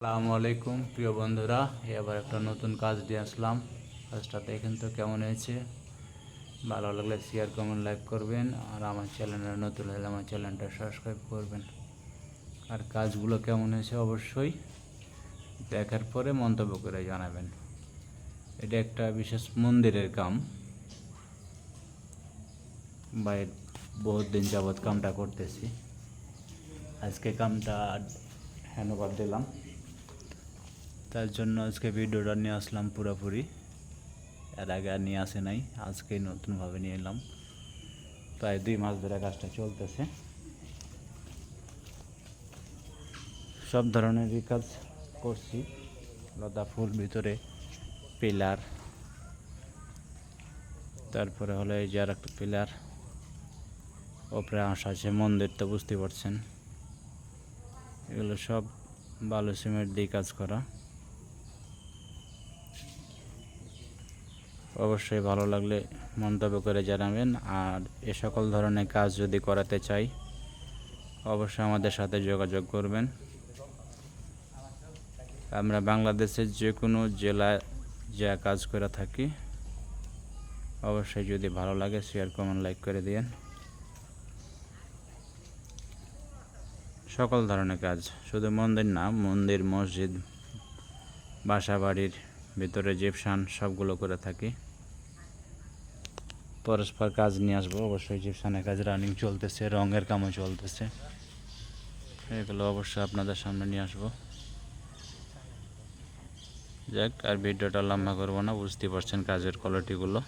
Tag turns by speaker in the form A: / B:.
A: আসসালামু আলাইকুম, প্রিয় বন্ধুরা। এবার একটা নতুন কাজ দিয়ে আসলাম। কাজটা দেখেন তো কেমন হয়েছে। ভালো লাগলে শেয়ার কমেন্ট লাইক করবেন। আর আমার চ্যানেলে নতুন হলে আমার চ্যানেলটা সাবস্ক্রাইব করবেন। আর কাজগুলো কেমন হয়েছে অবশ্যই দেখার পরে মন্তব্য করে জানাবেন। এটা একটা বিশেষ মন্দিরের কাম। বাই বহুত দিন যাবৎ কামটা করতেছি। আজকে কামটা হ্যান্ডওভার দিলাম। তার জন্য আজকে ভিডিওটা নিয়ে আসলাম পুরোপুরি। এর আগে আর নিয়ে আসে নাই, আজকে নতুনভাবে নিয়ে এলাম। প্রায় দুই মাস ধরে কাজটা চলতেছে। সব ধরনেরই কাজ করছি। লতা ফুল ভিতরে, পিলার। তারপরে হলো এই যে আর একটা পিলার। ওপরে আঁশ আছে মন্দির, তো বুঝতে পারছেন। এগুলো সব বালু সিমেন্ট দিয়ে কাজ করা। অবশ্যই ভালো লাগলে মন্তব্য করে জানাবেন। আর এ সকল ধরনের কাজ যদি করাতে চাই, অবশ্যই আমাদের সাথে যোগাযোগ করবেন। আমরা বাংলাদেশের যে কোনো জেলায় যা কাজ করে থাকি, অবশ্যই যদি ভালো লাগে শেয়ার কমেন্ট লাইক করে দিয়েন। সকল ধরনের কাজ, শুধু মন্দির না, মন্দির, মসজিদ বাসা বাড়ির ভিতরে জিপসান সবগুলো করে থাকি। পরস্পর কাজ নিয়ে আসব, অবশ্যই জিপসানের কাজ রানিং চলতেছে, রঙের কামও চলতেছে। এগুলো অবশ্যই আপনাদের সামনে নিয়ে আসব। যাক, আর ভিডিওটা লম্বা করব না বুঝতে পারছেন কাজের কোয়ালিটিগুলো